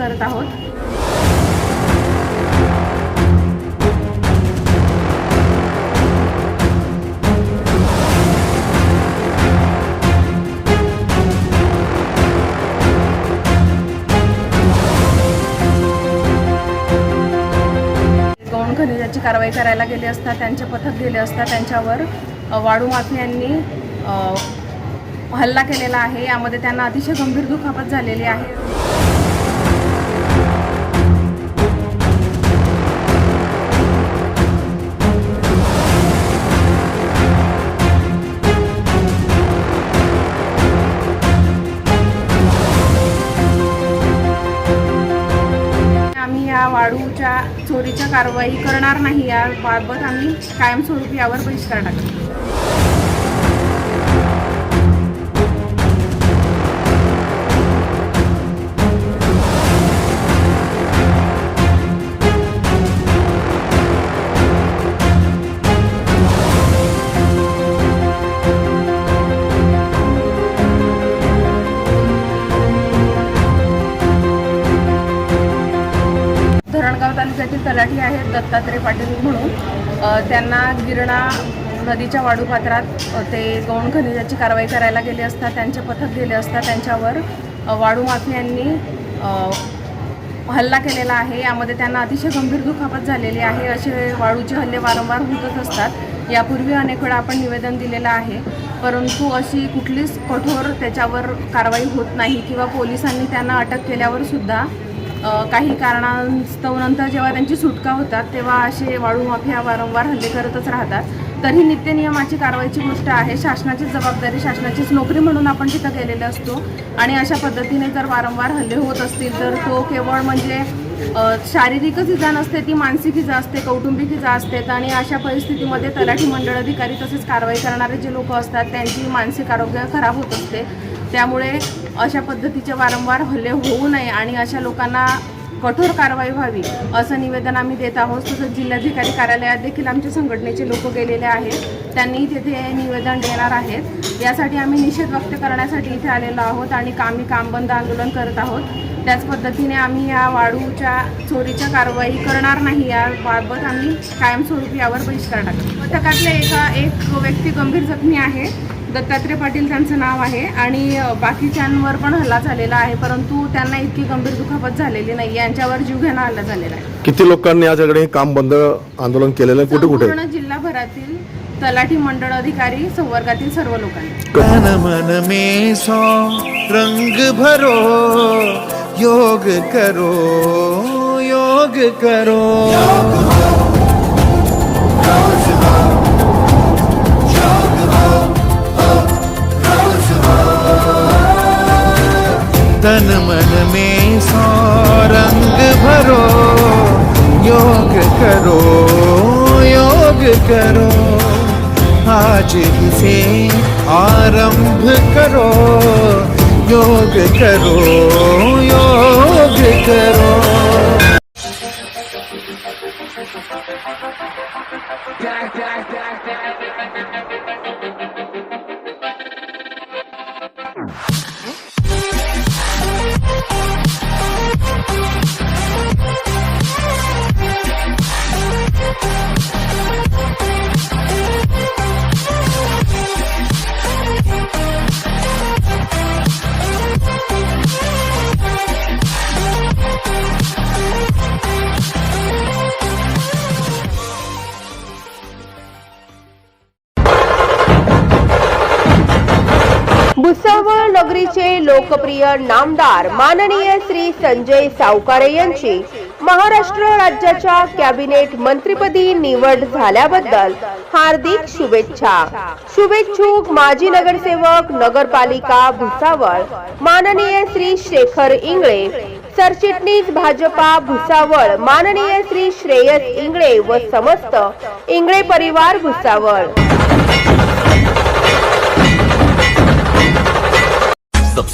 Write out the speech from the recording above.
करत आहोत. गौण खनिजाची कारवाई करायला गेले असता त्यांचे पथक गेले असता त्यांच्यावर वाडू वाळू माफियांनी हल्ला केलेला आहे. यामध्ये त्यांना अतिशय गंभीर दुखापत झालेली आहे. या वाढूच्या चोरीच्या कारवाई करणार नाही याबाबत आम्ही कायमस्वरूपी यावर बहिष्कार टाकतो. धरणगाव तालुक्यातील तलाठी आहेत दत्तात्रय पाटील म्हणून. त्यांना गिरणा नदीच्या वाडूपात्रात ते गौण खनिजाची कारवाई करायला गेले असता त्यांचे पथक गेले असता त्यांच्यावर वाडू वाळू माफियांनी हल्ला केलेला आहे. यामध्ये त्यांना अतिशय गंभीर दुखापत झालेली आहे. असे वाळूचे हल्ले वारंवार होतच असतात. यापूर्वी अनेक वेळा आपण निवेदन दिलेलं आहे. परंतु अशी कुठलीच कठोर त्याच्यावर कारवाई होत नाही किंवा पोलिसांनी त्यांना अटक केल्यावर सुद्धा काही कारणांस्तव नंतर जेव्हा त्यांची सुटका होतात तेव्हा असे वाळू माफिया वारंवार हल्ले करतच राहतात. तर ही नित्यनियमाची कारवाईची गोष्ट आहे. शासनाचीच जबाबदारी शासनाचीच नोकरी म्हणून आपण तिथं गेलेलो असतो. आणि अशा पद्धतीने जर वारंवार हल्ले होत असतील तर तो केवळ म्हणजे शारीरिकच इजा नसते ती मानसिक इजा असते कौटुंबिक इजा असते. आणि अशा परिस्थितीमध्ये तलाठी मंडळ अधिकारी तसेच कारवाई करणारे जे लोक असतात त्यांची मानसिक आरोग्य खराब होत असते. त्यामुळे अशा पद्धतीचे वारंवार हल्ले होऊ नये आणि अशा लोकांना कठोर कारवाई व्हावी असं निवेदन आम्ही देत आहोत. तसंच जिल्हाधिकारी कार्यालयात देखील आमच्या संघटनेचे लोक गेलेले आहेत. त्यांनी तिथे निवेदन देणार आहेत. यासाठी आम्ही निषेध व्यक्त करण्यासाठी इथे आलेलो आहोत आणि आम्ही कामबंद आंदोलन करत आहोत. त्याच पद्धतीने आम्ही या वाळूच्या चोरीच्या कारवाई करणार नाही. याबाबत आम्ही कायमस्वरूपी यावर बहिष्कार टाकतो पथकातले एका एक व्यक्ती गंभीर जखमी आहे. दत्तात्रय पाटील त्यांचं नाव आहे आणि बाकीच्यांवर पण हल्ला झालेला आहे परंतु त्यांना इतकी गंभीर दुखापत झालेली नाही यांच्यावर जीवघेणा हल्ला झालेला आहे. किती लोकांनी याच्याकडे हे काम बंद आंदोलन केलेलं आहे? कुठे कुठे? जिल्हाभरातील तलाठी मंडळ अधिकारी संवर्गातील सर्व लोकांनी. तन मन में सौ रंग भरो योग करो योग करो. तन मन में सौ रंग भरो योग करो योग करो। आज ही से आरंभ करो योग करो योग करो। भुसावळ नगरीचे लोकप्रिय नामदार माननीय श्री संजय सावकारे यांची महाराष्ट्र राज्याच्या कॅबिनेट मंत्रीपदी निवड झाल्याबद्दल हार्दिक शुभेच्छा. शुभेच्छुक माजी नगरसेवक नगरपालिका भुसावळ माननीय श्री शेखर इंगळे सरचिटणीस भाजपा भुसावळ माननीय श्री श्रेयस इंगळे व समस्त इंगळे परिवार भुसावळ.